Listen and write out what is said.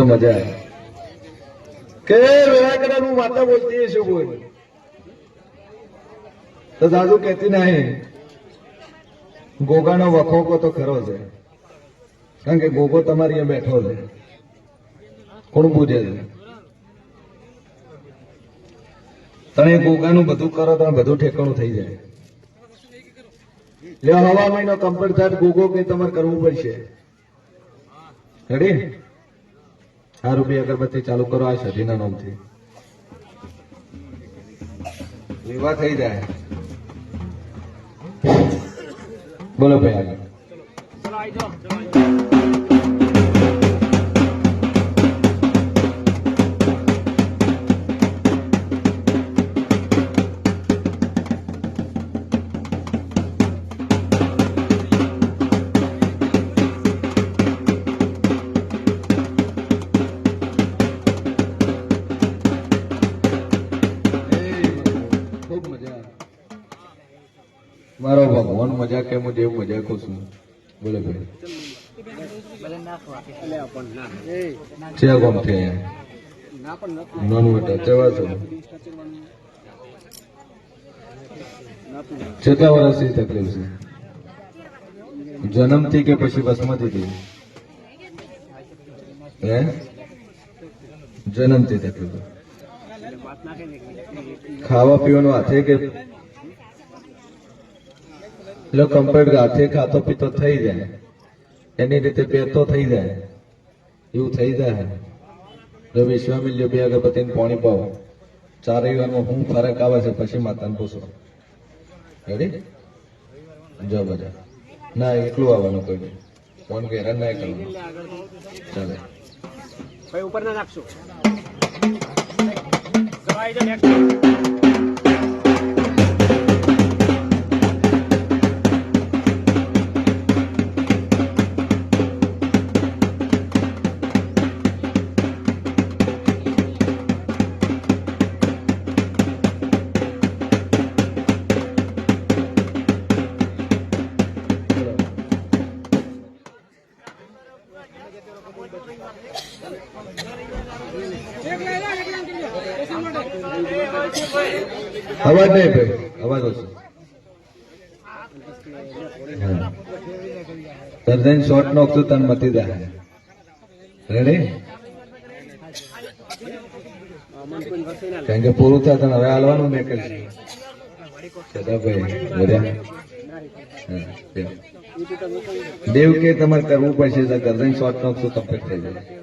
મજા કે વેળા માતા બોલતી છું બોલ તો દાદુ કહેતી નહીં, ગોગાનો વખોકો તો ખરો છે. કારણ કે ગોગો તમારી બેઠો છે. કોણ પૂજે છે? તમે ગોગાનું બધું કરો તો બધું ઠેકાણું થઈ જાય. એટલે હવા મહિનો કમ્પ્લીટ ગોગો કે તમારે કરવું પડશે. રેડી આ રૂપિયા અગરબત્તી ચાલુ કરો આ સધીના નામથી. વિવાહ થઈ જાય. બોલો ભાઈ આગળ. મારો ભગવાન મજા કે હું જેવું મજા કરું છું. બોલો ભાઈ. છે કોમ છે નોન વટા ચેવા છો? કેટલા વર્ષથી તકલીફ છે? જન્મથી કે પછી બસમતીથી હે? જન્મથી તકલીફ. ખાવા પીવાનું હાથે કે એટલે કમ્પ્લીટ હાથે ખાતો પીતો થઈ જાય. એની રીતે પહેરતો થઈ જાય. એવું થઈ જાય. જો વિશ્વામિલ્યો બે અગરબત્તીને પાણી પાવો. ચારેય વારમાં હું ફરક આવે છે, પછી માતાને પૂછો. રેડી જો બધા. ના, એકલું આવવાનું કોઈ નહીં. ફોન કે હેરાન ના કરવાનું. ચાલે. ઉપર ના નાખશો. અવાજ નહીં ભાઈ, અવાજ ઓછો. તરદન શોર્ટ નોખતું તન મતી જાય. રેડી કારણ કે પૂરું થાય, તને હવે હાલવાનું મેં કરી ભાઈ બધા. દેવ કે તમારે કરવું પડશે તો ગરદન શોર્ટ નોખતું કમ્પ્લીટ થઈ જાય.